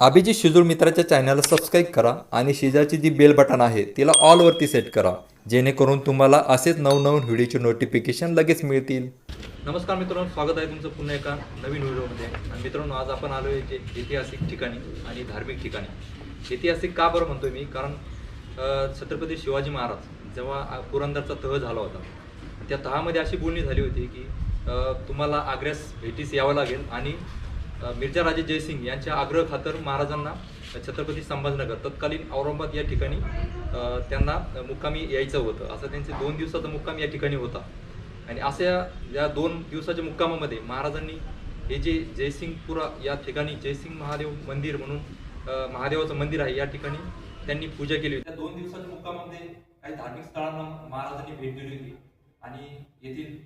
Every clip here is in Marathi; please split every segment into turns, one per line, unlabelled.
अभिजित शिजूळ मित्राच्या चॅनलला सबस्क्राईब करा आणि शेजारची जी बेल बटन आहे तिला ऑलवरती सेट करा. जेणेकरून तुम्हाला असेच नवनवीन व्हिडिओचे नोटिफिकेशन लगेच मिळतील. नमस्कार मित्रांनो स्वागत आहे तुमचं पुन्हा एका नवीन व्हिडिओमध्ये. आणि मित्रांनो आज आपण आलो आहे एक ऐतिहासिक ठिकाणी आणि धार्मिक ठिकाणी. ऐतिहासिक का बरं म्हणतोय मी? कारण छत्रपती शिवाजी महाराज जेव्हा पुरंदरचा तह झाला होता त्या तहामध्ये अशी बोलणी झाली होती की तुम्हाला आग्र्यास भेटीस यावं लागेल आणि मिर्जा राजे जयसिंग यांच्या आग्रह खातर महाराजांना छत्रपती संभाजीनगर तत्कालीन औरंगाबाद या ठिकाणी त्यांना मुक्कामी यायचं होतं. असं त्यांचे दोन दिवसाचा मुक्काम या ठिकाणी होता. आणि अशा या दोन दिवसाच्या मुक्कामामध्ये महाराजांनी हे जे जयसिंगपुरा या ठिकाणी जयसिंग महादेव मंदिर म्हणून महादेवाचं मंदिर आहे या ठिकाणी त्यांनी पूजा केली होती. त्या दोन दिवसाच्या मुक्कामामध्ये काही धार्मिक स्थळांना महाराजांनी भेट दिली होती. आणि येथील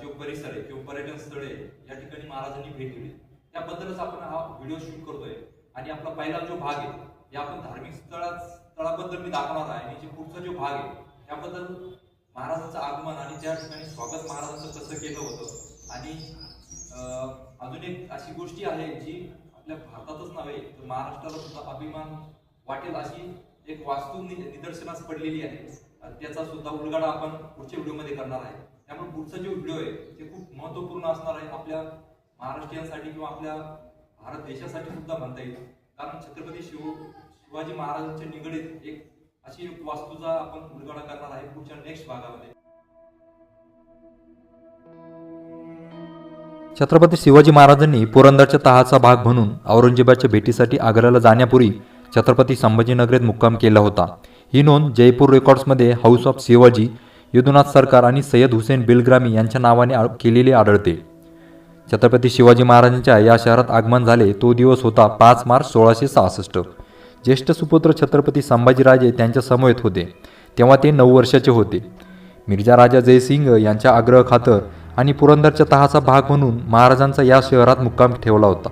जो परिसर आहे किंवा पर्यटन स्थळ आहे या ठिकाणी महाराजांनी भेट दिली त्याबद्दलच आपण हा व्हिडिओ शूट करतोय. आणि आपला पहिला जो भाग आहे या आपण धार्मिक स्थळा स्थळाबद्दल मी दाखवणार आहे आणि जे पुढचा जो भाग आहे त्याबद्दल महाराजांचं आगमन आणि त्या ठिकाणी स्वागत महाराजांचं कसं केलं होतं. आणि अजून एक अशी गोष्टी आहे जी आपल्या भारतातच नव्हे तर महाराष्ट्राला सुद्धा अभिमान वाटेल अशी एक वास्तू नि- निदर्शनास पडलेली आहे. आणि त्याचा सुद्धा उलगाडा आपण पुढच्या व्हिडिओमध्ये करणार आहे. त्यामुळे पुढचा जो व्हिडिओ आहे ते खूप महत्त्वपूर्ण असणार आहे आपल्या महाराष्ट्रीयांसाठी किंवा आपल्या भारत देशासाठी सुद्धा म्हणता येईल. कारण छत्रपती शिव शिवाजी महाराजांच्या निगडीत एक अशी वास्तूचा आपण उलगडा करणार आहे पुढच्या नेक्स्ट भागामध्ये. छत्रपती शिवाजी महाराजांनी पुरंदरच्या तहाचा भाग म्हणून औरंगजेबाच्या भेटीसाठी आग्र्याला जाण्यापूर्वी छत्रपती संभाजीनगरीत मुक्काम केला होता. ही नोंद जयपूर रेकॉर्ड्समध्ये हाऊस ऑफ शिवाजी युद्धनाथ सरकार आणि सय्यद हुसेन बिलग्रामी यांच्या नावाने केलेली आढळते. छत्रपती शिवाजी महाराजांच्या या शहरात आगमन झाले तो दिवस होता पाच मार्च सोळाशे सहासष्ट. ज्येष्ठ सुपुत्र छत्रपती संभाजीराजे त्यांच्या समवेत होते. तेव्हा ते नऊ वर्षाचे होते. मिर्जा राजा जयसिंग यांच्या आग्रह खातर आणि पुरंदरच्या तहाचा भाग म्हणून महाराजांचा या शहरात मुक्काम ठेवला होता.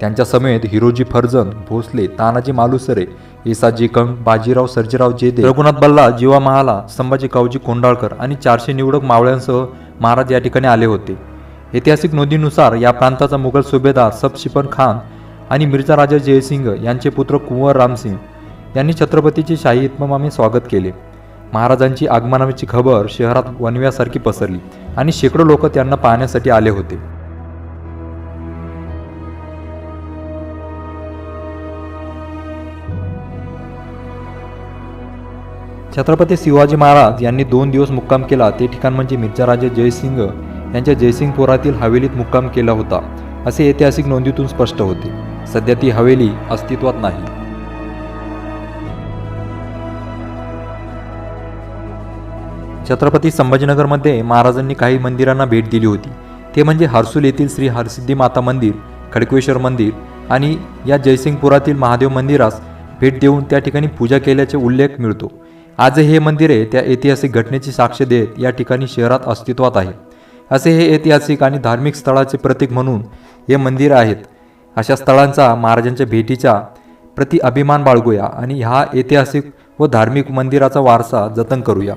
त्यांच्या समेत हिरोजी फर्जन भोसले तानाजी मालुसरे एसाजी कंग बाजीराव सर्जीराव जेदे रघुनाथ बल्ला जीवा महाला संभाजी कावजी कोंडाळकर आणि चारशे निवडक मावळ्यांसह महाराज या ठिकाणी आले होते. ऐतिहासिक नोंदीनुसार या प्रांताचा मुघल सुभेदार सबशिपन खान आणि मिर्झा राजा जयसिंग यांचे पुत्र कुंवर रामसिंग यांनी छत्रपतीचे शाही इतमामाने स्वागत केले. महाराजांची आगमनाची खबर शहरात वनव्यासारखी पसरली आणि शेकडो लोक त्यांना पाहण्यासाठी आले होते. छत्रपती शिवाजी महाराज यांनी दोन दिवस मुक्काम केला. ते ठिकाण म्हणजे मिर्झा राजे जयसिंग यांच्या जयसिंगपुरातील हवेलीत मुक्काम केला होता असे ऐतिहासिक नोंदीतून स्पष्ट होते. सध्या ती हवेली अस्तित्वात नाही. छत्रपती संभाजीनगरमध्ये महाराजांनी काही मंदिरांना भेट दिली होती. ते म्हणजे हर्सुल येथील श्री हरसिद्धी माता मंदिर खडकेश्वर मंदिर आणि या जयसिंगपुरातील महादेव मंदिरास भेट देऊन त्या ठिकाणी पूजा केल्याचे उल्लेख मिळतो. आज हे मंदिरे त्या ऐतिहासिक घटनेची साक्ष देत या ठिकाणी शहरात अस्तित्वात आहे. असे हे ऐतिहासिक आणि धार्मिक स्थळाचे प्रतीक म्हणून हे मंदिर आहेत. अशा स्थळांचा महाराजांच्या भेटीच्या प्रति अभिमान बाळगूया आणि हा ऐतिहासिक व धार्मिक मंदिराचा वारसा जतन करूया.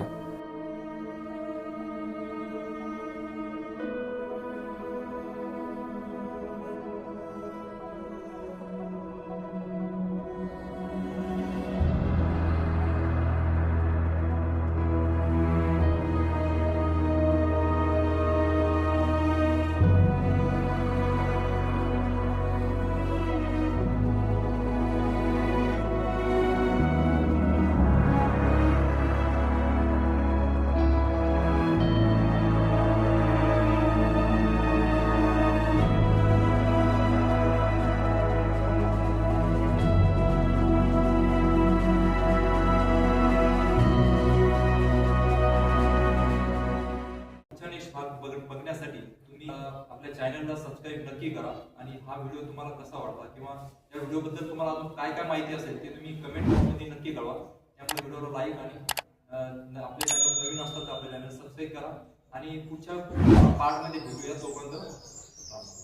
भाग बघण्यासाठी तुम्ही आपल्या चॅनलला सबस्क्राईब नक्की करा आणि हा व्हिडिओ तुम्हाला कसा वाटला किंवा या व्हिडिओ बद्दल तुम्हाला अजून काय काय माहिती असेल ते तुम्ही कमेंटमध्ये नक्की कळवा. त्यामुळे व्हिडिओला लाईक आणि आपल्या चॅनल नवीन असतात तर आपल्या चॅनल सबस्क्राईब करा. आणि पुढच्या पार्टमध्ये भेटूया तोपर्यंत.